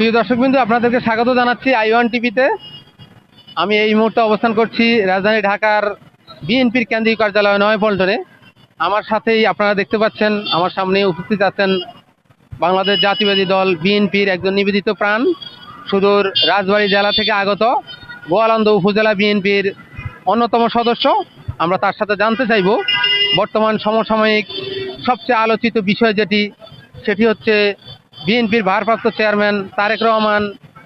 প্রিয় দর্শকবৃন্দু, আপনাদেরকে স্বাগত জানাচ্ছি আই ওয়ান টিভিতে। আমি এই মুহূর্তে অবস্থান করছি রাজধানী ঢাকার বিএনপির কেন্দ্রীয় কার্যালয় নয়পল্টনে আমার সাথেই আপনারা দেখতে পাচ্ছেন, আমার সামনে উপস্থিত আছেন বাংলাদেশ জাতীয়বাদী দল বিএনপির একজন নিবেদিত প্রাণ, সুদূর রাজবাড়ী জেলা থেকে আগত গোয়ালন্দ উপজেলা বিএনপির অন্যতম সদস্য। আমরা তার সাথে জানতে চাইব, বর্তমান সমসাময়িক সবচেয়ে আলোচিত বিষয় যেটি, সেটি হচ্ছে বিএনপির ভারপ্রাপ্ত চেয়ারম্যান তারেক রহমান,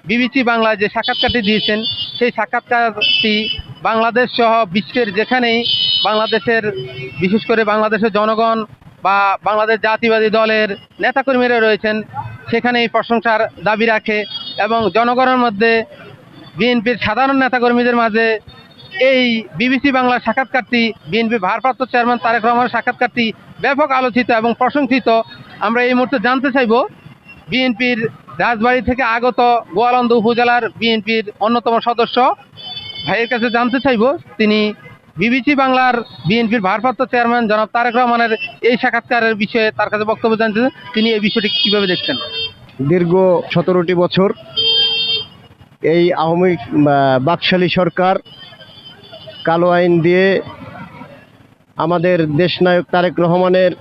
বিবিসি বাংলায় যে সাক্ষাৎকারটি দিয়েছেন, সেই সাক্ষাৎকারটি বাংলাদেশ সহ বিশ্বের যেখানেই বাংলাদেশের, বিশেষ করে বাংলাদেশের জনগণ বা বাংলাদেশ জাতিবাদী দলের নেতাকর্মীরা রয়েছেন, সেখানেই প্রশংসার দাবি রাখে এবং জনগণের মধ্যে বিএনপির সাধারণ নেতাকর্মীদের মাঝে এই বিবিসি বাংলার সাক্ষাৎকারটি বিএনপি ভারপ্রাপ্ত চেয়ারম্যান তারেক রহমানের সাক্ষাৎকারটি ব্যাপক আলোচিত এবং প্রশংসিত। আমরা এই মুহূর্তে জানতে চাইব বিএনপির রাজবাড়ী থেকে আগত গোয়ালন্দ উপজেলার বিএনপির অন্যতম সদস্য। ভাইয়ের কাছে জানতে চাইব, তিনি বিবিসি বাংলার বিএনপির ভারপ্রাপ্ত চেয়ারম্যান জনাব তারেক রহমানের এই সাক্ষাৎকারের বিষয়ে তার কাছে বক্তব্য জানতে তিনি এই বিষয়টি কীভাবে দেখছেন? দীর্ঘ সতেরোটি বছর এই আওয়ামী বাকশালী সরকার কালো আইন দিয়ে আমাদের দেশনায়ক তারেক রহমানের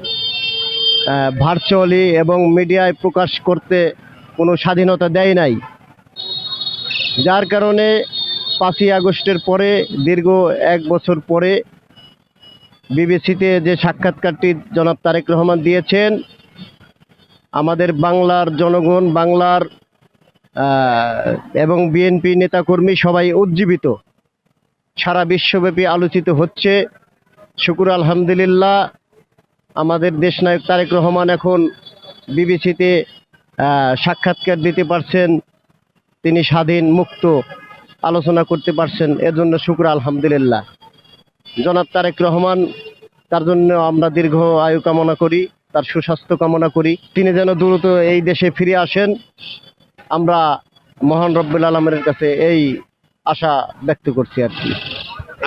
ভার্চুয়ালি এবং মিডিয়ায় প্রকাশ করতে কোনো স্বাধীনতা দেয় নাই। যার কারণে পাঁচই আগস্টের পরে, দীর্ঘ এক বছর পরে বিবিসিতে যে সাক্ষাৎকারটি জনাব তারেক রহমান দিয়েছেন, আমাদের বাংলার জনগণ, বাংলার এবং বিএনপি নেতাকর্মী সবাই উজ্জীবিত। সারা বিশ্বব্যাপী আলোচিত হচ্ছে। শুকুর আলহামদুলিল্লাহ আমাদের দেশনায়ক তারেক রহমান এখন বিবিসিতে সাক্ষাৎকার দিতে পারছেন। তিনি স্বাধীন, মুক্ত আলোচনা করতে পারছেন। এজন্য শুক্র, আলহামদুলিল্লাহ। জনাব তারেক রহমান, তার জন্য আমরা দীর্ঘ আয়ু কামনা করি, তার সুস্বাস্থ্য কামনা করি। তিনি যেন দ্রুত এই দেশে ফিরে আসেন, আমরা মহান রব্বুল আলমের কাছে এই আশা ব্যক্ত করছি আর কি।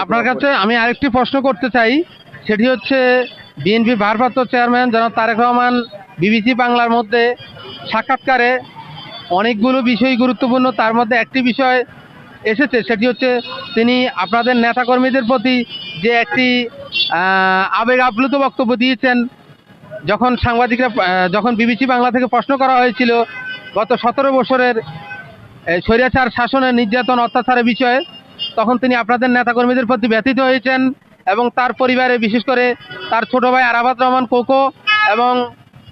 আপনার কাছে আমি আরেকটি প্রশ্ন করতে চাই, সেটি হচ্ছে বিএনপির ভারপ্রাপ্ত চেয়ারম্যান জনাব তারেক রহমান বিবিসি বাংলার মধ্যে সাক্ষাৎকারে অনেকগুলো বিষয় গুরুত্বপূর্ণ তার মধ্যে একটি বিষয় এসেছে, সেটি হচ্ছে তিনি আপনাদের নেতাকর্মীদের প্রতি যে একটি আবেগ আপ্লুত বক্তব্য দিয়েছেন, যখন সাংবাদিকরা যখন বিবিসি বাংলা থেকে প্রশ্ন করা হয়েছিল গত সতেরো বছরের স্বৈরাচার শাসনের নির্যাতন অত্যাচারের বিষয়ে, তখন তিনি আপনাদের নেতাকর্মীদের প্রতি ব্যথিত হয়েছেন এবং তার পরিবারে বিশেষ করে তার ছোট ভাই আরাফাত রহমান কোকো এবং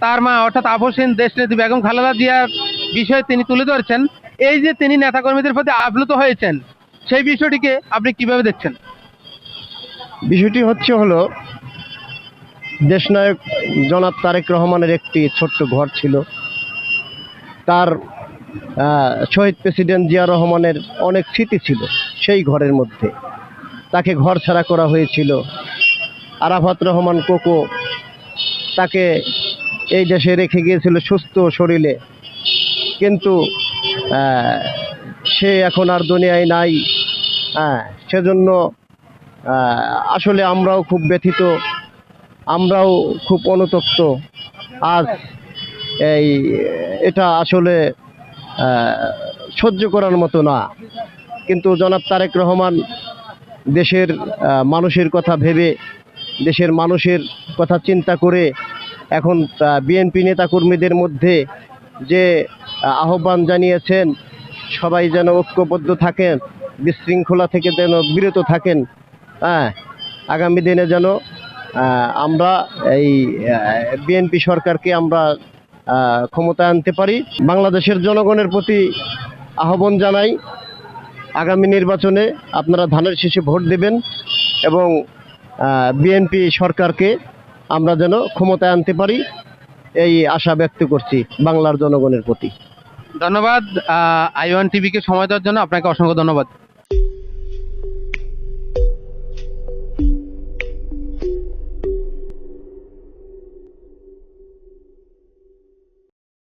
তার মা অর্থাৎ আপসীন দেশনেত্রী বেগম খালেদা জিয়ার বিষয়ে তিনি তুলে ধরেছেন। এই যে তিনি নেতাকর্মীদের প্রতি আপ্লুত হয়েছেন, সেই বিষয়টিকে আপনি কীভাবে দেখছেন? বিষয়টি হচ্ছে হলো, দেশনায়ক জনাব তারেক রহমানের একটি ছোট্ট ঘর ছিল। তার শহীদ প্রেসিডেন্ট জিয়া রহমানের অনেক স্মৃতি ছিল সেই ঘরের মধ্যে। তাকে ঘর ছাড়া করা হয়েছিল আরাফাত রহমান কোকো তাকে এই দেশে রেখে গিয়েছিল সুস্থ শরীরে। কিন্তু সে এখন আর দুনিয়ায় নাই। হ্যাঁ সেজন্য আসলে আমরাও খুব ব্যথিত। আমরাও খুব অনুতপ্ত। আজ এই, এটা আসলে সহ্য করার মতো না। কিন্তু জনাব তারেক রহমান দেশের মানুষের কথা ভেবে দেশের মানুষের কথা চিন্তা করে এখন বিএনপি নেতাকর্মীদের মধ্যে যে আহ্বান জানিয়েছেন সবাই যেন ঐক্যবদ্ধ থাকেন বিশৃঙ্খলা থেকে যেন বিরত থাকেন হ্যাঁ আগামী দিনে যেন আমরা এই বিএনপি সরকারকে আমরা আহ, ক্ষমতায় আনতে পারি। বাংলাদেশের জনগণের প্রতি আহ্বান জানাই আগামী নির্বাচনে আপনারা ধানের শীষে ভোট দেবেন এবং বিএনপি সরকারকে আমরা যেন ক্ষমতায় আনতে পারি, এই আশা ব্যক্ত করছি বাংলার জনগণের প্রতি। ধন্যবাদ আই ওয়ান টিভিকে সময় দেওয়ার জন্য আপনাকে অসংখ্য ধন্যবাদ।